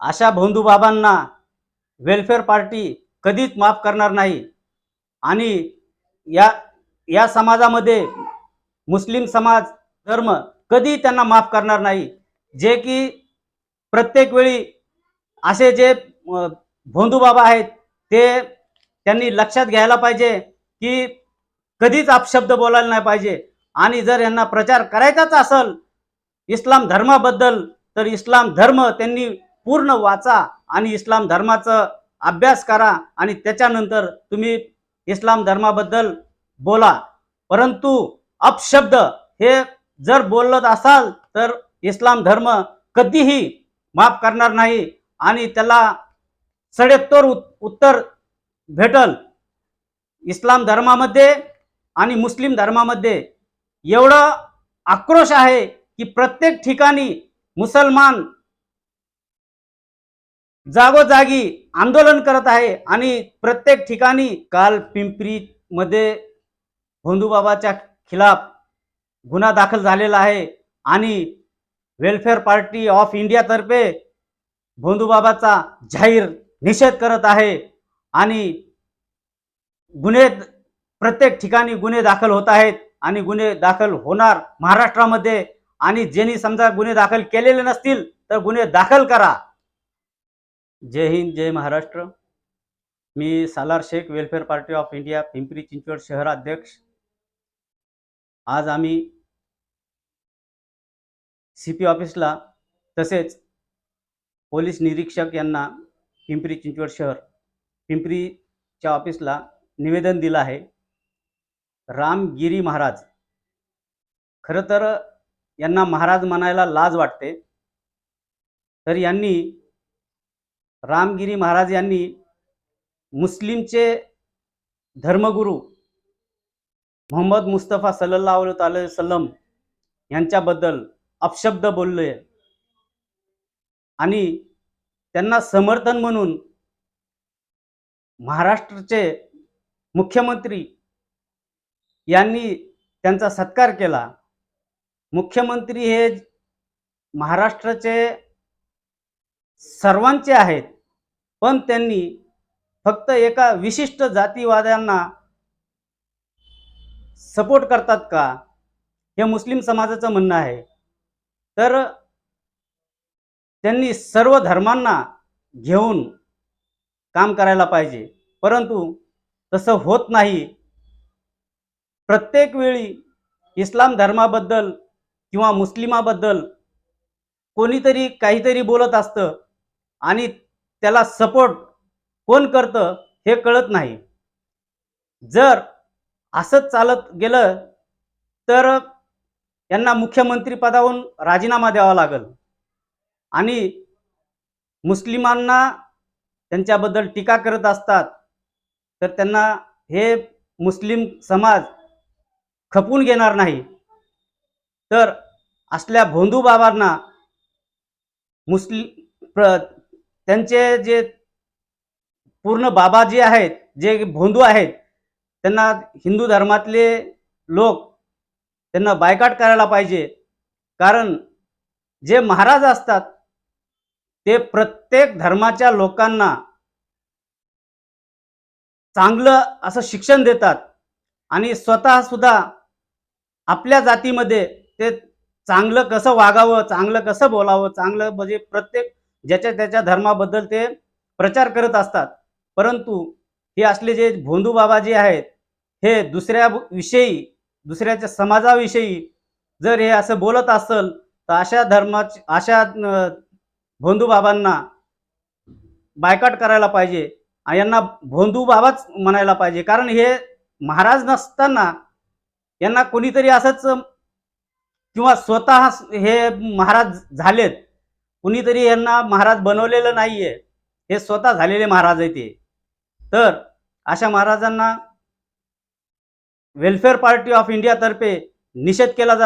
अशा भोंदूबाबांना welfare party कधीच माफ करणार नाही. आणि या या समाजामध्ये मुस्लिम समाज धर्म कधी त्यांना माफ करणार नाही. जे की प्रत्येक वेळी असे जे भोंदूबाबा आहेत ते त्यांनी लक्षात घ्यायला पाहिजे की कधीच अपशब्द बोलायला नाही पाहिजे. आणि जर यांना प्रचार करायचाच असेल इस्लाम धर्माबद्दल तर इस्लाम धर्म त्यांनी पूर्ण वाचा आणि इस्लाम धर्माचा अभ्यास करा आणि त्याच्यानंतर तुम्ही इस्लाम धर्माबद्दल बोला. परंतु अपशब्द हे जर बोलत असाल तर इस्लाम धर्म कधीही माफ करणार नाही आणि त्याला सडेत्तर उत- उत्तर भेटल. इस्लाम धर्मामध्ये आणि मुस्लिम धर्मामध्ये एवढं आक्रोश आहे की प्रत्येक ठिकाणी मुसलमान जागोजागी आंदोलन करत आहे आणि प्रत्येक ठिकाणी काल पिंपरीमध्ये भोंदूबाबाच्या खिलाफ गुन्हा दाखल झालेला आहे आणि वेलफेअर पार्टी ऑफ इंडियातर्फे भोंदूबाबाचा जाहीर निषेध करत आहे आणि गुन्हे प्रत्येक ठिकाणी गुन्हे दाखल होत आहेत आणि गुन्हे दाखल होणार महाराष्ट्रामध्ये आणि ज्यांनी समजा गुन्हे दाखल केलेले नसतील तर गुन्हे दाखल करा. जय हिंद जय महाराष्ट्र. मी Salar Shaikh welfare party of India Pimpri Chinchwad शहराध्यक्ष आज आम्ही सी पी ऑफिसला तसेच पोलीस निरीक्षक यांना पिंपरी चिंचवड शहर पिंपरीच्या ऑफिसला निवेदन दिलं आहे. रामगिरी महाराज. खरं तर यांना महाराज म्हणायला लाज वाटते. तर यांनी रामगिरी महाराज यांनी मुस्लिमचे धर्मगुरू मोहम्मद मुस्तफा सल्लल्लाहु अलैहि यांच्याबद्दल अपशब्द बोलले. आणि त्यांना समर्थन म्हणून महाराष्ट्राचे मुख्यमंत्री यांनी त्यांचा सत्कार केला. मुख्यमंत्री हे महाराष्ट्राचे सर्वांचे आहेत. पण त्यांनी फक्त एका विशिष्ट जातीवाद्यांना सपोर्ट करतात का? हे मुस्लिम समाजाचं म्हणणं आहे. तर त्यांनी सर्व धर्मांना घेऊन काम करायला पाहिजे. परंतु तसं होत नाही. प्रत्येक वेळी इस्लाम धर्माबद्दल किंवा मुस्लिमाबद्दल कोणीतरी काहीतरी बोलत असतं. आणि त्याला सपोर्ट कोण करतं हे कळत नाही. जर असंच चालत गेलं तर यांना मुख्यमंत्री पदावरून राजीनामा द्यावा लागेल. आणि मुस्लिमांना त्यांच्याबद्दल टीका करत असतात तर त्यांना हे मुस्लिम समाज खपून घेणार नाही. तर असल्या भोंदू बाबांना मुस्लिम प्र त्यांचे जे पूर्ण बाबा जे आहेत जे भोंदू आहेत त्यांना हिंदू धर्मातले लोक त्यांना बायकाट करायला पाहिजे. कारण जे महाराज असतात ते प्रत्येक धर्माच्या लोकांना चांगलं असं शिक्षण देतात. आणि स्वतः सुद्धा आपल्या जातीमध्ये ते चांगलं कसं वागावं चांगलं कसं बोलावं चांगलं म्हणजे प्रत्येक ज्याच्या त्याच्या धर्माबद्दल ते प्रचार करत असतात. परंतु हे असले जे भोंदू बाबा जे आहेत हे दुसऱ्या विषयी दुसऱ्याच्या समाजाविषयी जर हे असं बोलत असेल तर अशा धर्माची अशा भोंदू बाबांना बायकाट करायला पाहिजे. यांना भोंदू बाबाच म्हणायला पाहिजे. कारण हे महाराज नसताना यांना कोणीतरी असंच किंवा स्वतः हे महाराज झालेत. कुणीतरी यांना महाराज बनवलेलं नाहीये. हे स्वतः झालेले महाराज आहेत ते. तर अशा महाराजांना वेलफेअर पार्टी ऑफ इंडियातर्फे निषेध केला जातो.